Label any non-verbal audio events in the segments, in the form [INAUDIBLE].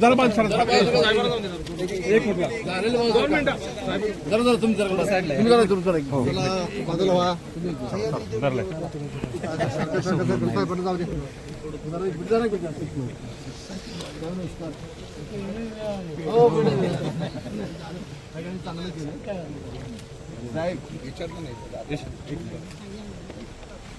दादा बाहेर या थांबा दोन मिनिट दहा दोन मिनिट दोन मिनिट साहेबांना जाऊ दे साहेब एक मिनिट.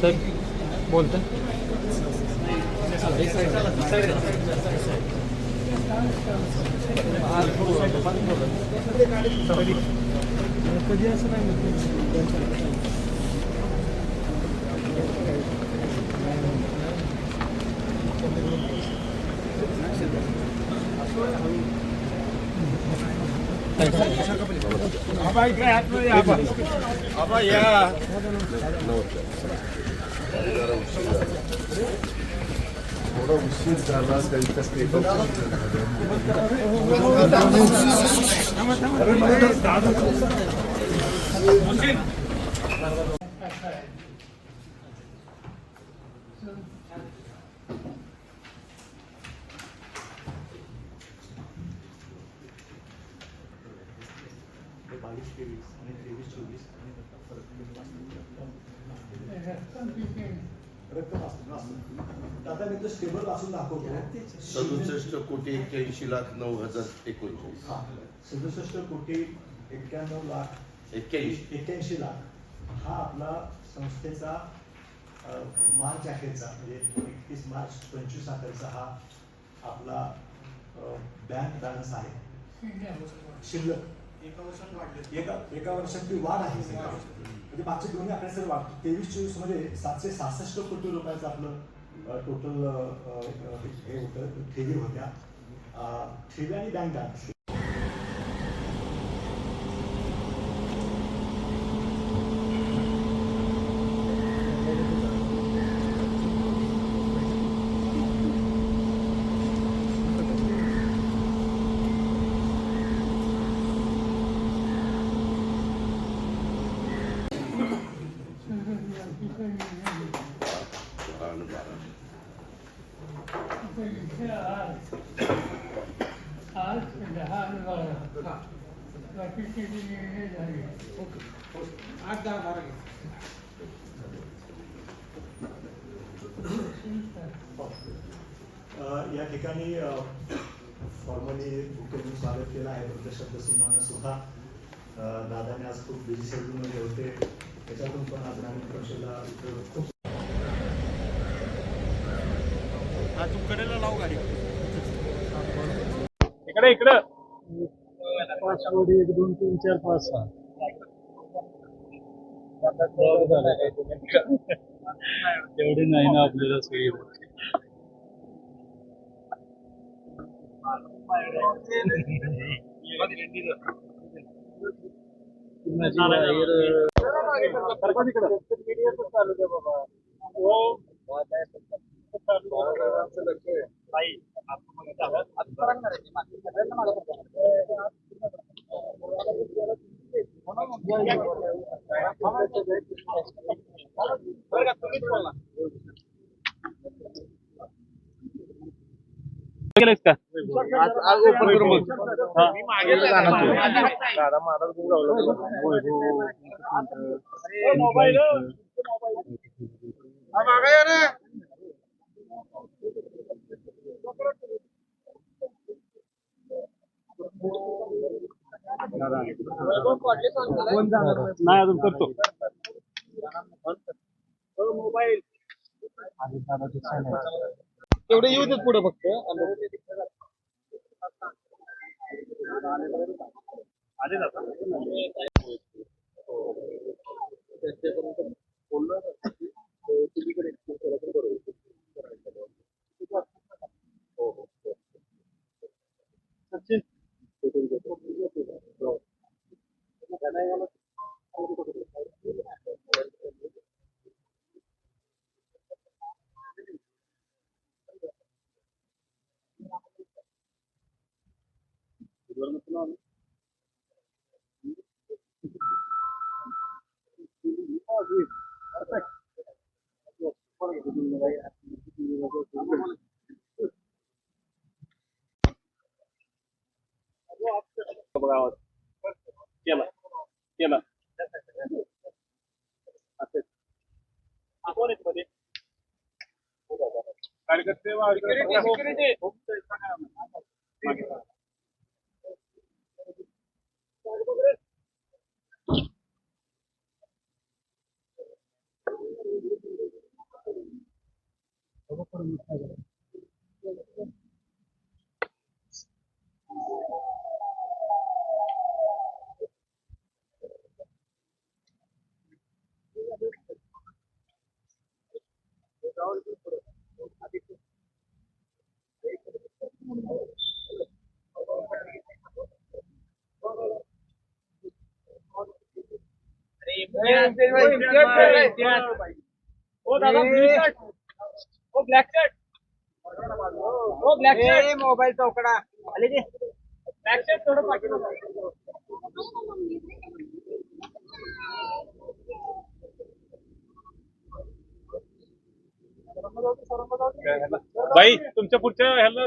सर बोलता कधी असं नाही Thank you. थोडा उशीर झाला त्यांच्या स्टेटस बावीस तेवीस आणि तेवीस चोवीस आणि रक्कम असतो असतो आता मी तो स्टेबल वाचून दाखवतो सदुसष्ट कोटी एक्क्याऐंशी लाख नऊ हजार एकोणचाळीस. हा सदुसष्ट कोटी एक्क्याण्णव लाख एक्क्याऐंशी. एक्क्याऐंशी लाख हा आपला संस्थेचा मार्च अखेरचा म्हणजे एकतीस मार्च पंचवीस अखेरचा हा आपला बँक बॅलन्स आहे. शिल्लक. एका एका वर्षातली वाढ आहे. म्हणजे मागचे दोन्ही आकडे सर वाढ तेवीस चोवीसमध्ये सातशे सहासष्ट कोटी रुपयाचं आपलं टोटल हे होतं. ठेवी होत्या. ठेवी आणि बँक बॅलन्स आणि बारा. आज दहा बारा बाकीची जी निर्णय झाले अ, या ठिकाणी फॉर्मली मुख्यमंत्री स्वागत केलं आहे. वृद्ध शब्द सुनानं सुद्धा दादाने आज खूप बिझी शेड्यूलमध्ये होते. त्याच्यातून पण आज ग्रामीण परिषदेला इथं खूप इकडे इकडे. पाच वडी एक दोन तीन चार पाच सहा एवढे नाही ना आपल्याला सगळी गेलेस का मागे मोबाईल नाही अजून करतो. मोबाईल तेवढे येऊ देत पुढे फक्त. केला केला मध्ये? कार्यकर्ते मोबाईल चौकडा आले की Black shirt थोडं पाठीमागं. बाई तुमच्या पुढच्या ह्याला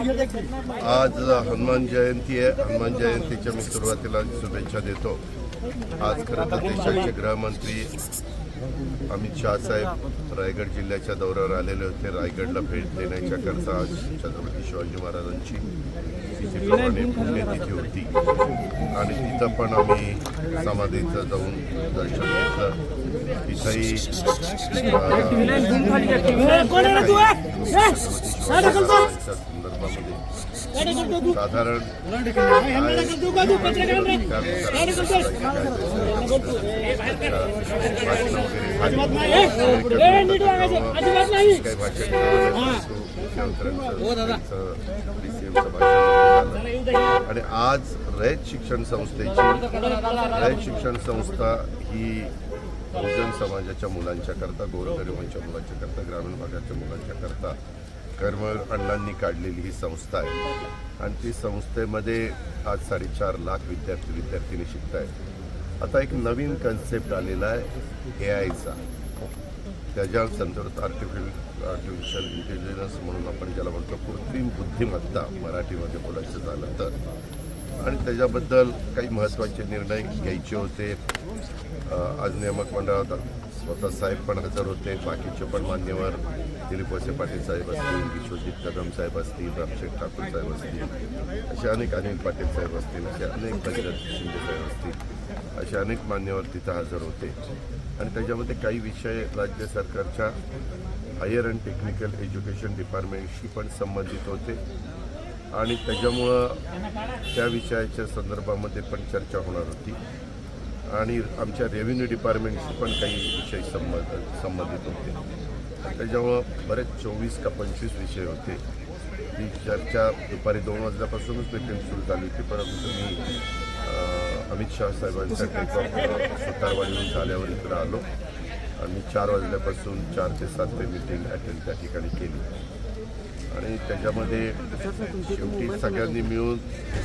आज हनुमान जयंती आहे. हनुमान जयंतीच्या मी सुरुवातीला शुभेच्छा देतो. आज खरं तर देशाचे गृहमंत्री अमित शाह साहेब रायगड जिल्ह्याच्या दौऱ्यावर आलेले होते. रायगडला भेट देण्याच्या करता आज छत्रपती शिवाजी महाराजांची तिथीप्रमाणे पुण्यतिथी होती. आणि तिथं पण आम्ही समाधीचं जाऊन दर्शन घेतलं. तिथंही संदर्भामध्ये साधारण आणि आज रयत शिक्षण संस्थेची रयत शिक्षण संस्था ही बहुजन समाजाच्या मुलांच्या करता गोरगरिबांच्या मुलांच्या करता ग्रामीण भागाच्या मुलांच्या करता कर्म अण्णांनी काढलेली ही संस्था आहे. आणि ती संस्थेमध्ये आज साडेचार लाख विद्यार्थी विद्यार्थिनी शिकत आहेत आता एक नवीन कन्सेप्ट आलेला आहे ए आयचा त्याच्या संदर्भात आर्टिफिशियल आर्टिफिशियल इंटेलिजन्स म्हणून आपण ज्याला म्हणतो कृत्रिम बुद्धिमत्ता मराठीमध्ये बोलायचं झालं तर. आणि त्याच्याबद्दल काही महत्त्वाचे निर्णय घ्यायचे होते. आज नियामक मंडळात स्वतः साहेब पण हजर होते. बाकीचे पण मान्यवर दिलीप वसे पाटील साहेब असतील विश्वजित कदम साहेब असतील रामशेठ ठाकूर साहेब असतील असे अनेक अनिल पाटील साहेब असतील असे अनेक शिंदे साहेब असतील असे अनेक मान्यवर तिथं हजर होते. आणि त्याच्यामध्ये काही विषय राज्य सरकारच्या हायर अँड टेक्निकल एज्युकेशन डिपार्टमेंटशी पण संबंधित होते. आणि त्याच्यामुळं त्या विषयाच्या संदर्भामध्ये पण चर्चा होणार होती. आणि आमच्या रेव्हेन्यू डिपार्टमेंटशी पण काही विषय संबंध संबंधित होते. त्याच्यामुळं बरेच चोवीस का पंचवीस विषय होते. ही चर्चा दुपारी दोन वाजल्यापासूनच मीटिंग सुरू झाली होती परंतु मी अमित शाह साहेबांच्या टेक ऑफ सुतारवाडीहून झाल्यावर इकडं आलो. आम्ही चार वाजल्यापासून चार ते सात ते मीटिंग अटेंड त्या ठिकाणी केली. आणि त्याच्यामध्ये शेवटी सगळ्यांनी मिळून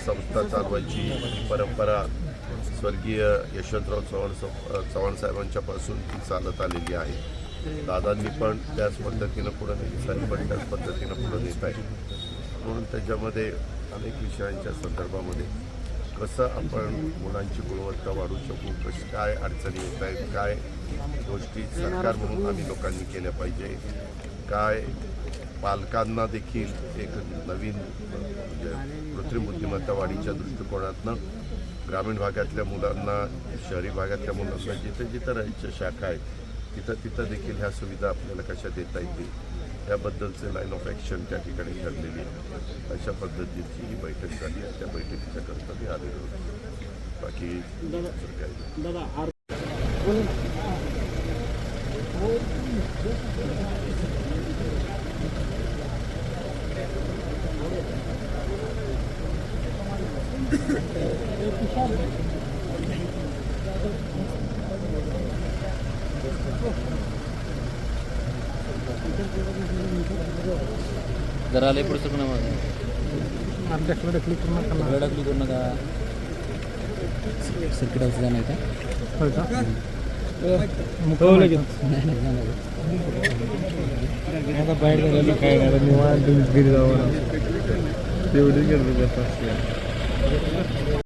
संस्था चालवायची परंपरा स्वर्गीय यशवंतराव चव्हाण चव्हाण साहेबांच्यापासून ती चालत आलेली आहे. दादांनी पण त्याच पद्धतीनं पुढं नेली साहेब पण त्याच पद्धतीनं पुढं नेत आहे म्हणून त्याच्यामध्ये अनेक विषयांच्या संदर्भामध्ये कसं आपण मुलांची गुणवत्ता वाढवू शकू कशी काय अडचणी येत आहेत काय गोष्टी सरकार म्हणून आम्ही लोकांनी केल्या पाहिजे काय पालकांना देखील एक नवीन म्हणजे कृत्रिम बुद्धिमत्ता वाढीच्या दृष्टिकोनातनं ग्रामीण भागातल्या मुलांना शहरी भागातल्या मुलांना जिथे जिथं राहायच्या शाखा आहेत तिथं तिथं देखील ह्या सुविधा आपल्याला कशा देता येतील? याबद्दलचे लाईन ऑफ ॲक्शन त्या ठिकाणी ठरलेली आहे. अशा पद्धतीची ही बैठक झाली आहे. त्या बैठकीच्या करता मी आलेलो होतो. बाकी काही [COUGHS] [COUGHS] नाही. दादा आर जरा लय पुढचं पुन्हा मग आपल्याकडे क्लिक करू नका करू सर्किट हाऊस जाणार का? होय का? हो लगेच. आता बाहेर गेलेलं काय नाही आता निवांत जावं गर्दी असते.